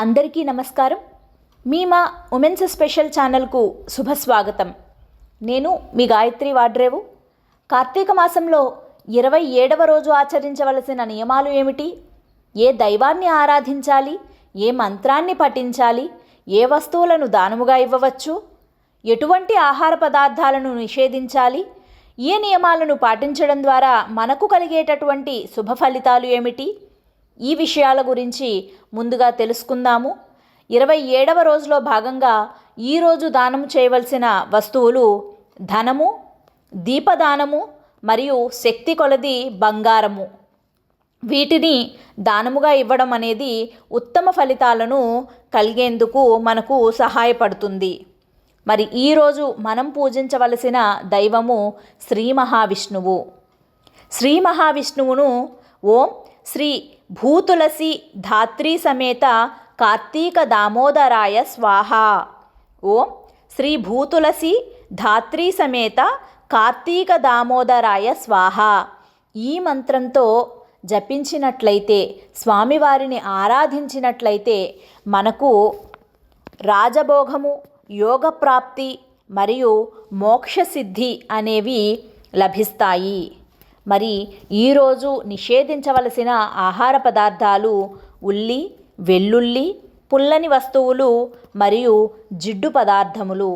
అందరికీ నమస్కారం. మీ మా ఉమెన్స్ స్పెషల్ ఛానల్కు శుభస్వాగతం. నేను మీ గాయత్రి వాడ్రేవు. కార్తీక మాసంలో ఇరవై ఏడవ రోజు ఆచరించవలసిన నియమాలు ఏమిటి? ఏ దైవాన్ని ఆరాధించాలి? ఏ మంత్రాన్ని పఠించాలి? ఏ వస్తువులను దానముగా ఇవ్వవచ్చు? ఎటువంటి ఆహార పదార్థాలను నిషేధించాలి? ఏ నియమాలను పాటించడం ద్వారా మనకు కలిగేటటువంటి శుభ ఫలితాలు ఏమిటి? ఈ విషయాల గురించి ముందుగా తెలుసుకుందాము. ఇరవై ఏడవ రోజులో భాగంగా ఈరోజు దానం చేయవలసిన వస్తువులు ధనము దీపదానము మరియు శక్తి కొలది బంగారము. వీటిని దానముగా ఇవ్వడం అనేది ఉత్తమ ఫలితాలను కలిగేందుకు మనకు సహాయపడుతుంది. మరి ఈరోజు మనం పూజించవలసిన దైవము శ్రీ మహావిష్ణువు. శ్రీ మహావిష్ణువును ఓం శ్రీ భూతులసి ధాత్రీ సమేత కార్తీక దామోదరాయ స్వాహ. ఓం శ్రీ భూతులసి ధాత్రీ సమేత కార్తీక దామోదరాయ స్వాహ. ఈ మంత్రంతో జపించినట్లయితే స్వామివారిని ఆరాధించినట్లయితే మనకు రాజభోగము యోగప్రాప్తి మరియు మోక్షసిద్ధి అనేవి లభిస్తాయి. మరి ఈరోజు నిషేధించవలసిన ఆహార పదార్థాలు ఉల్లి వెల్లుల్లి పుల్లని వస్తువులు మరియు జిడ్డు పదార్థములు.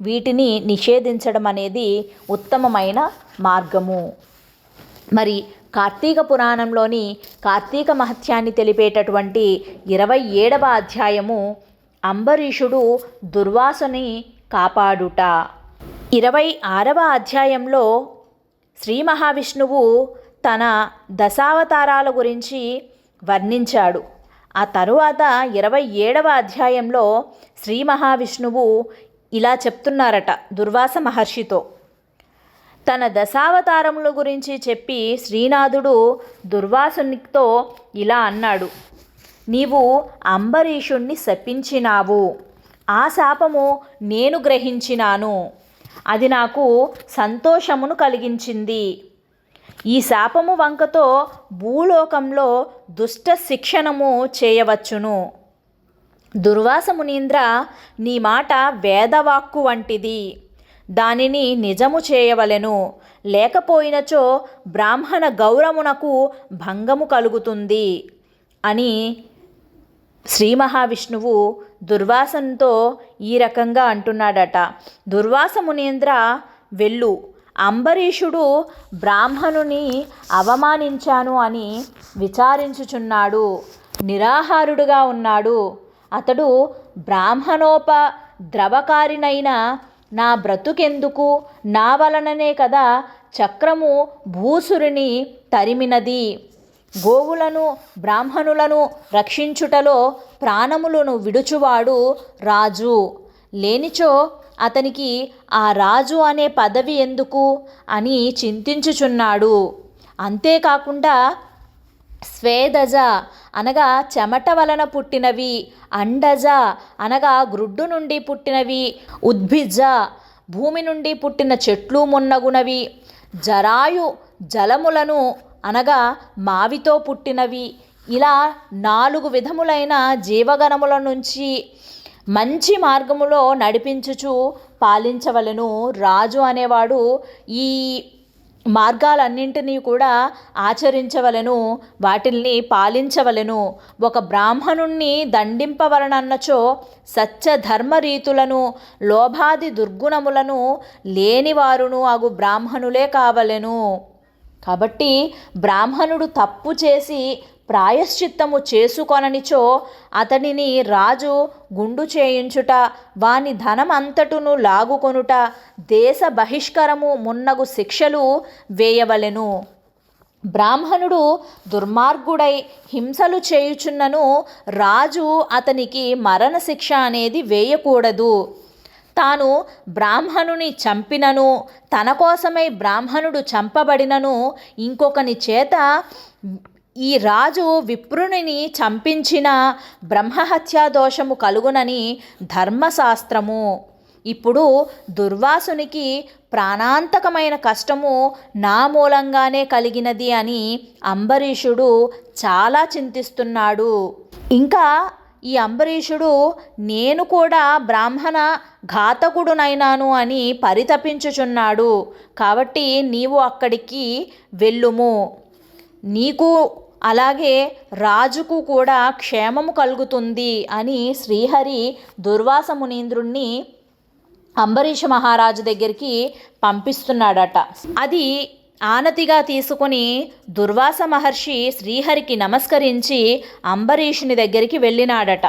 వీటిని నిషేధించడం అనేది ఉత్తమమైన మార్గము. మరి కార్తీక పురాణంలోని కార్తీక మహత్యాన్ని తెలిపేటటువంటి ఇరవై ఏడవ అధ్యాయము అంబరీషుడు దుర్వాసుని కాపాడుట. ఇరవై ఆరవ అధ్యాయంలో శ్రీ మహావిష్ణువు తన దశావతారాల గురించి వర్ణించాడు. ఆ తరువాత ఇరవై ఏడవ అధ్యాయంలో శ్రీ మహావిష్ణువు ఇలా చెప్తున్నారట దుర్వాస మహర్షితో. తన దశావతారముల గురించి చెప్పి శ్రీనాథుడు దుర్వాసునితో ఇలా అన్నాడు. నీవు అంబరీషుణ్ణి శపించినావు. ఆ శాపము నేను గ్రహించినాను. అది నాకు సంతోషమును కలిగించింది. ఈ శాపము వంకతో భూలోకంలో దుష్ట శిక్షణము చేయవచ్చును. దుర్వాస మునీంద్ర నీ మాట వేదవాక్కు వంటిది. దానిని నిజము చేయవలెను. లేకపోయినచో బ్రాహ్మణ గౌరమునకు భంగము కలుగుతుంది అని శ్రీ మహావిష్ణువు దుర్వాసంతో ఈ రకంగా అంటున్నాడట. దుర్వాస మునీంద్ర వెళ్ళు. అంబరీషుడు బ్రాహ్మణుని అవమానించాను అని విచారించుచున్నాడు. నిరాహారుడుగా ఉన్నాడు. అతడు బ్రాహ్మణోప ద్రవకారినైన నా బ్రతుకెందుకు? నా వలననే కదా చక్రము భూసురుని తరిమినది. గోవులను బ్రాహ్మణులను రక్షించుటలో ప్రాణములను విడుచువాడు రాజు. లేనిచో అతనికి ఆ రాజు అనే పదవి ఎందుకు అని చింతించుచున్నాడు. అంతేకాకుండా స్వేదజ అనగా చెమట వలన పుట్టినవి అండజ అనగా గ్రుడ్డు నుండి పుట్టినవి ఉద్భిజ భూమి నుండి పుట్టిన చెట్లు మున్నగునవి జరాయు జలములను అనగా మావితో పుట్టినవి. ఇలా నాలుగు విధములైన జీవగణముల నుంచి మంచి మార్గములో నడిపించుచు పాలించవలను. రాజు అనేవాడు ఈ మార్గాలన్నింటినీ కూడా ఆచరించవలను. వాటిల్ని పాలించవలను. ఒక బ్రాహ్మణుణ్ణి దండింపవలనన్నచో సత్యధర్మ రీతులను లోభాది దుర్గుణములను లేనివారును అగు బ్రాహ్మణులే కావలెను. కాబట్టి బ్రాహ్మణుడు తప్పు చేసి ప్రాయశ్చిత్తము చేసుకొననిచో అతనిని రాజు గుండు చేయించుట వాని ధనమంతటును లాగుకొనుట దేశ బహిష్కరము మున్నగు శిక్షలు వేయవలెను. బ్రాహ్మణుడు దుర్మార్గుడై హింసలు చేయుచున్నను రాజు అతనికి మరణశిక్ష అనేది వేయకూడదు. తాను బ్రాహ్మణుని చంపినను తన కోసమై బ్రాహ్మణుడు చంపబడినను ఇంకొకని చేత ఈ రాజు విప్రుని చంపించిన బ్రహ్మహత్యా దోషము కలుగునని ధర్మశాస్త్రము. ఇప్పుడు దుర్వాసునికి ప్రాణాంతకమైన కష్టము నా మూలంగానే కలిగినది అని అంబరీషుడు చాలా చింతిస్తున్నాడు. ఇంకా ఈ అంబరీషుడు నేను కూడా బ్రాహ్మణ ఘాతకుడునైనాను అని పరితపించుచున్నాడు. కాబట్టి నీవు అక్కడికి వెళ్ళుము. నీకు అలాగే రాజుకు కూడా క్షేమము కలుగుతుంది అని శ్రీహరి దుర్వాస మునీంద్రుణ్ణి అంబరీష మహారాజు దగ్గరికి పంపిస్తున్నాడట. అది ఆనతిగా తీసుకొని దుర్వాస మహర్షి శ్రీహరికి నమస్కరించి అంబరీషుని దగ్గరికి వెళ్ళినాడట.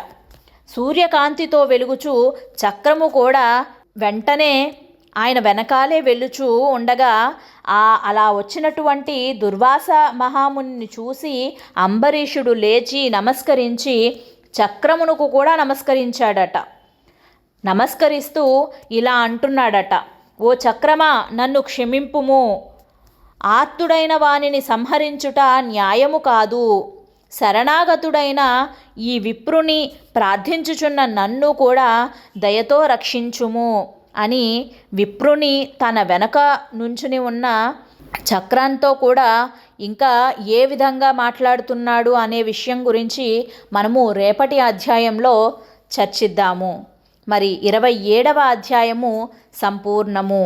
సూర్యకాంతితో వెలుగుచు చక్రము కూడా వెంటనే ఆయన వెనకాలే వెళ్ళుచూ ఉండగా ఆ అలా వచ్చినటువంటి దుర్వాస మహాముని చూసి అంబరీషుడు లేచి నమస్కరించి చక్రమునకు కూడా నమస్కరించాడట. నమస్కరిస్తూ ఇలా అంటున్నాడట ఓ చక్రమా నన్ను క్షమింపుము. ఆర్తుడైన వానిని సంహరించుట న్యాయము కాదు. శరణాగతుడైన ఈ విప్రుని ప్రార్థించుచున్న నన్ను కూడా దయతో రక్షించుము అని విప్రుని తన వెనక నుంచుని ఉన్న చక్రంతో కూడా ఇంకా ఏ విధంగా మాట్లాడుతున్నాడు అనే విషయం గురించి మనము రేపటి అధ్యాయంలో చర్చిద్దాము. మరి ఇరవై ఏడవ అధ్యాయము సంపూర్ణము.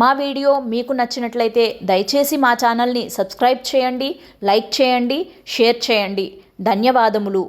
మా వీడియో మీకు నచ్చినట్లయితే దయచేసి మా ఛానల్ని సబ్స్క్రైబ్ చేయండి లైక్ చేయండి షేర్ చేయండి. ధన్యవాదములు.